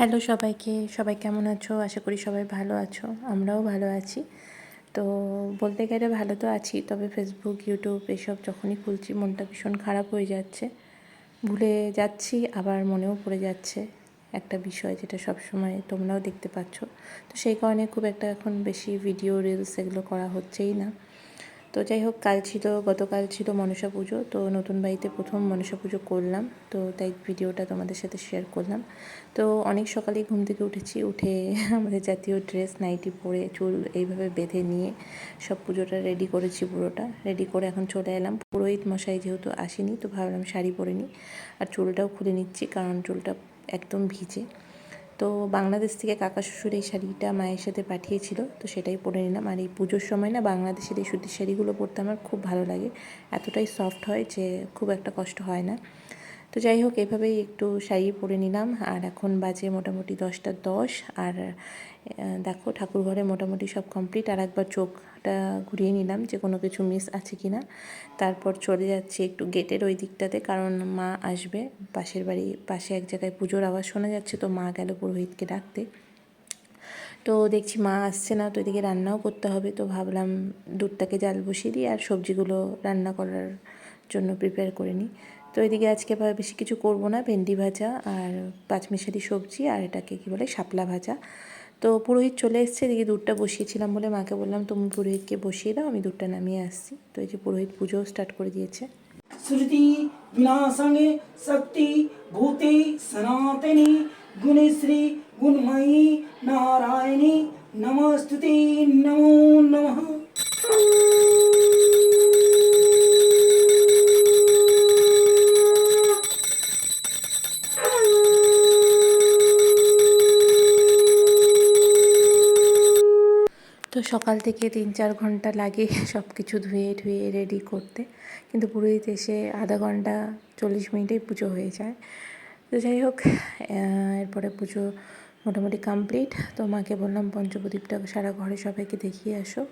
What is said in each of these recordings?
Hello সবাইকে, সবাই কেমন আছো? আশা করি সবাই ভালো আছো। আমরাও ভালো আছি। তো বলতে গেলে ভালো তো আছি, তবে ফেসবুক ইউটিউব এসব যখনই খুলছি মনটা ভীষণ খারাপ হয়ে যাচ্ছে। ভুলে যাচ্ছি, আবার মনেও পড়ে যাচ্ছে একটা বিষয় যেটা সব সময় তোমরাও দেখতে পাচ্ছ। তো সেই কারণে খুব একটা এখন বেশি ভিডিও রিলস এগুলো করা হচ্ছেই না। তো যাই হোক, কাল ছিল, গতকাল ছিল মনসা পুজো, তো নতুন বাড়িতে প্রথম মনসা পুজো করলাম, তো তাই ভিডিওটা তোমাদের সাথে শেয়ার করলাম। তো অনেক সকালেই ঘুম থেকে উঠেছি, উঠে আমাদের জাতীয় ড্রেস নাইটি পরে চুল এইভাবে বেঁধে নিয়ে সব পুজোটা রেডি করেছি পুরোটা রেডি করে এখন চলে এলাম। পুরোহিত মশাই যেহেতু আসেনি, তো ভাবলাম শাড়ি পরে নিই, আর চুলটাও খুলে নিচ্ছি, কারণ চুলটা একদম ভিজে। তো বাংলাদেশ থেকে কাকা শ্বশুর এই শাড়িটা মায়ের সাথে পাঠিয়েছিল, তো সেটাই পরে নিলাম। আর এই পুজোর সময় না বাংলাদেশের এই সুতির শাড়িগুলো পরতে আমার খুব ভালো লাগে। এতটাই সফট হয় যে খুব একটা কষ্ট হয় না। তো যাই হোক, এভাবেই একটু শাড়ি পরে নিলাম। আর এখন বাজে মোটামুটি দশটা দশ। আর দেখো ঠাকুর ঘরে মোটামুটি সব কমপ্লিট আর একবার চোখটা ঘুরিয়ে নিলাম যে কোনো কিছু মিস আছে কি না তারপর চলে যাচ্ছি একটু গেটের ওই দিকটাতে, কারণ মা আসবে। পাশের বাড়ি, পাশে এক জায়গায় পুজোর আওয়াজ শোনা যাচ্ছে, তো মা গেল পুরোহিতকে ডাকতে। তো দেখছি মা আসছে না, তো এদিকে রান্নাও করতে হবে। তো ভাবলাম দুধটাকে জাল বসিয়ে দিই, আর সবজিগুলো রান্না করার জন্য প্রিপেয়ার করে নিই। তো এদিকে আজকে বেশি কিছু করব না, ভেন্ডি ভাজা আর পাঁচমিশারি সবজি আর এটাকে কি বলে, শাপলা ভাজা। তো পুরোহিত চলে এসছে, এদিকে দুধটা বসিয়েছিলাম বলে মাকে বললাম, তুমি পুরোহিতকে বসিয়ে দাও, আমি দুধটা নামিয়ে আসছি। তো এই যে পুরোহিত পুজোও স্টার্ট করে দিয়েছে। শ্রুতি বিনাশনে শক্তি ভূতে সনাতনী গুণশ্রী গুণময়ী নারায়ণী, নমস্তুতি নমো নমঃ। সকাল থেকে তিন চার ঘণ্টা লাগে সব কিছু ধুয়ে ধুয়ে রেডি করতে। কিন্তু পুরোহিত এসে আধা ঘণ্টা চল্লিশ মিনিটেই পুজো হয়ে যায়। তো যাই হোক এরপরে পুজো মোটামুটি কমপ্লিট তো মাকে বললাম, পঞ্চপ্রদীপটা সারা ঘরে সবাইকে দেখিয়ে আসো।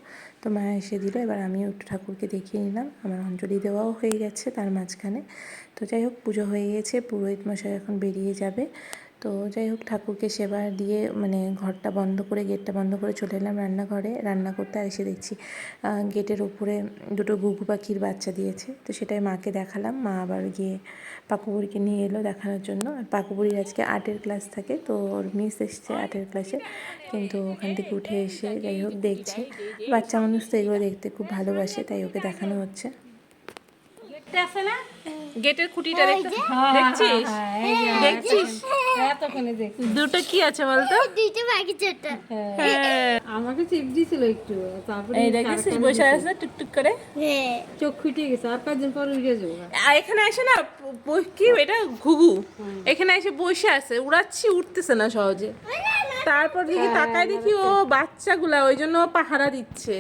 তো মা এসে দিল, এবার আমিও একটু ঠাকুরকে দেখিয়ে নিলাম। আমার অঞ্জলি দেওয়াও হয়ে গেছে তার মাঝখানে। তো যাই হোক, পুজো হয়ে গেছে। পুরোহিত মশাই এখন বেরিয়ে যাবে। তো যাই হোক ঠাকুরকে সেবা দিয়ে মানে ঘরটা বন্ধ করে গেটটা বন্ধ করে চলে এলাম রান্নাঘরে। রান্না করতে আর এসে দেখছি গেটের ওপরে দুটো ঘুঘু পাখির বাচ্চা দিয়েছে। তো সেটাই মাকে দেখালাম। মা আবার গিয়ে পাকুবুড়িকে নিয়ে এলো দেখানোর জন্য। আর পাকুবুড়ির আজকে আর্টের ক্লাস থাকে তো ওর মিস এসছে আর্টের ক্লাসে। কিন্তু ওখান থেকে উঠে এসে যাই হোক দেখছে। বাচ্চা মানুষ তো এগুলো দেখতে খুব ভালোবাসে তাই ওকে দেখানো হচ্ছে। গেটের খুঁটিটা দেখছিস? দেখছিস? এতক্ষণে দেখছি দুটো কি আছে বলতো? দুইটা বাকি চারটা। আমাকে চেপ দিয়েছিল একটু তারপরে এই দেখেছিস বসে আছে টুকটুক করে। হ্যাঁ। চোখ গেছে আর পর উঠে যাব। আর এখানে এসে না কি এটা? ঘুঘু। এখানে এসে বসে আছে উড়াচ্ছি উঠতেছে না সহজে। তারপর দেখি তাকায় দেখি ও বাচ্চাগুলা ওই জন্য ও পাহারা দিচ্ছে।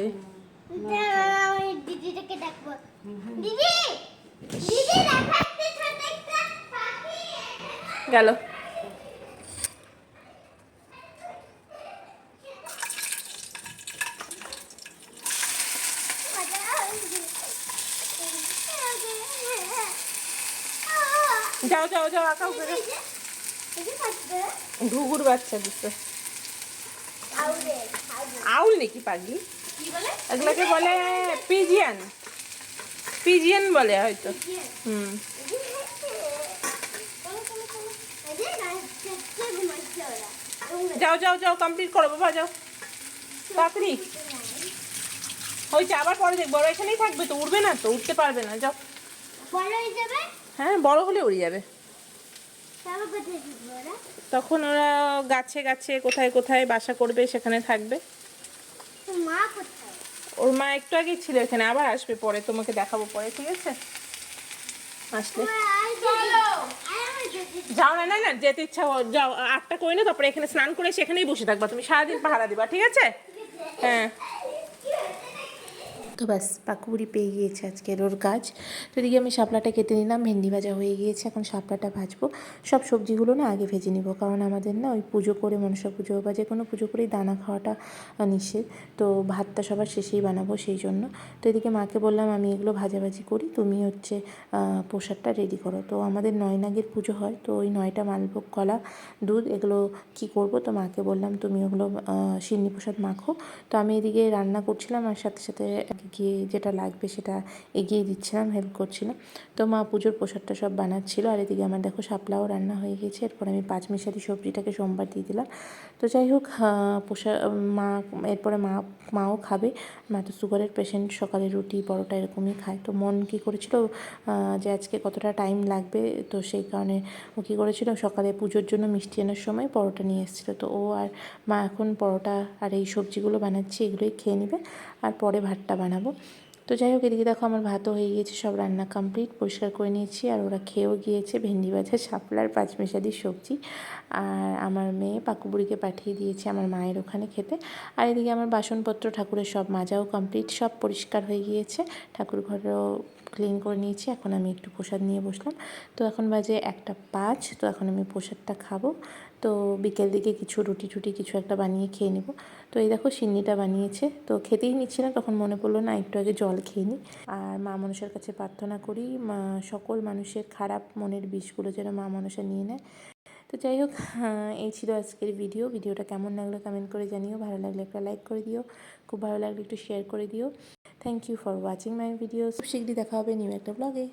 দিদিটাকে ডাকবো। দিদি! দিদি গেল। যাও যাও যাও, আঁকা উপরে। ঘুঘুর বাচ্চা দিচ্ছে আউল নাকি পাগলি? এগুলোকে বলে পিজিয়ান। পিজিয়ান বলে হয়তো। হুম। যাও যাও যাও কমপ্লিট করো, বাবা, যাও। তাড়াতাড়ি। হয়েছে আবার পরে দেখব। ওরা এখানেই থাকবে তো উঠবে না তো উঠতে পারবে না যাও। বড় হয়ে যাবে? হ্যাঁ বড় হলে উড়ে যাবে। তখন ওরা গাছে গাছে কোথায় কোথায় বাসা করবে সেখানে থাকবে। মা ওর মা একটু আগেই ছিল এখানে আবার আসবে পরে তোমাকে দেখাবো পরে ঠিক আছে? আসলে। যাও না না না যেতে ইচ্ছা যাও আটটা করে না তারপরে এখানে স্নান করে সেখানেই বসে থাকবা। তুমি সারাদিন পাহারা দিবা ঠিক আছে। হ্যাঁ। তো ব্যাস পাকুপুরি পেয়ে গিয়েছে আজকের ওর কাজ। তো এদিকে আমি শাপলাটা কেটে নিলাম, ভেন্ডি ভাজা হয়ে গিয়েছে, এখন শাপলাটা ভাজবো। সব সবজিগুলো না আগে ভেজে নিব, কারণ আমাদের না ওই পুজো করে, মনসা পুজো বা যে কোনো পুজো করেই দানা খাওয়াটা নিষেধ। তো ভাতটা সবার শেষেই বানাবো সেই জন্য। তো এদিকে মাকে বললাম, আমি এগুলো ভাজাভাজি করি, তুমি হচ্ছে প্রসাদটা রেডি করো। তো আমাদের নয় নাগের পুজো হয়, তো ওই নয়টা মালভোগ, কলা, দুধ, এগুলো কি করব? তো মাকে বললাম, তুমি ওগুলো সিন্নি প্রসাদ মাখো। তো আমি এদিকে রান্না করছিলাম, আর সাথে সাথে গিয়ে যেটা লাগবে সেটা এগিয়ে দিচ্ছিলাম হেল্প করছিলাম। তো মা পুজোর প্রসাদটা সব বানাচ্ছিল। আর এদিকে আমার দেখো শাপলাও রান্না হয়ে গেছে। এরপর আমি পাঁচ মিশালি সবজিটাকে সোমবার দিয়ে দিলাম। তো যাই হোক পোষা, মা, এরপরে মা, মাও খাবে। মা তো সুগারের পেশেন্ট সকালে রুটি, পরোটা এরকমই খায়। তো মন কী করেছিল যে আজকে কতটা টাইম লাগবে? তো সেই কারণে ও কী করেছিল, সকালে পুজোর জন্য মিষ্টি আনার সময় পরোটা নিয়ে এসেছিল। তো ও আর মা এখন পরোটা আর এই সবজিগুলো বানাচ্ছি, এগুলোই খেয়ে নেবে। আর পরে ভাতটা বানাবো। তো যাই হোক, এদিকে দেখো আমার ভাতও হয়ে গিয়েছে, সব রান্না কমপ্লিট পরিষ্কার করে নিয়েছি। আর ওরা খেয়েও গিয়েছে, ভেন্ডি ভাজা শাপলার পাঁচমিশালি সবজি। আর আমার মেয়ে পাকুবুড়িকে পাঠিয়ে দিয়েছে আমার মায়ের ওখানে খেতে। আর এদিকে আমার বাসনপত্র ঠাকুরের সব মাজাও কমপ্লিট সব পরিষ্কার হয়ে গিয়েছে। ঠাকুর ঘরও ক্লিন করে নিয়েছি, এখন আমি একটু প্রসাদ নিয়ে বসলাম। তো এখন বাজে একটা পাঁচ, তো এখন আমি প্রসাদটা খাব। তো বিকেল দিকে কিছু রুটি টুটি কিছু একটা বানিয়ে খেয়ে নেব। তো এই দেখো সিন্নিটা বানিয়েছে। তো খেতেই নিচ্ছি না, তখন মনে পড়ল না, একটু আগে জল খেয়ে নিই। আর মা মানুষের কাছে প্রার্থনা করি সকল মানুষের খারাপ মনের বিষগুলো যেন মা মানুষের নিয়ে নেয়। তো যাই হোক এই ছিল আজকের ভিডিও ভিডিওটা কেমন লাগল কমেন্ট করে জানিও। ভালো লাগলে একটা লাইক করে দিও। খুব ভালো লাগলে একটু শেয়ার করে দিও। Thank you for watching my video খুব শীঘ্রই দেখা হবে নিউ একটা ব্লগে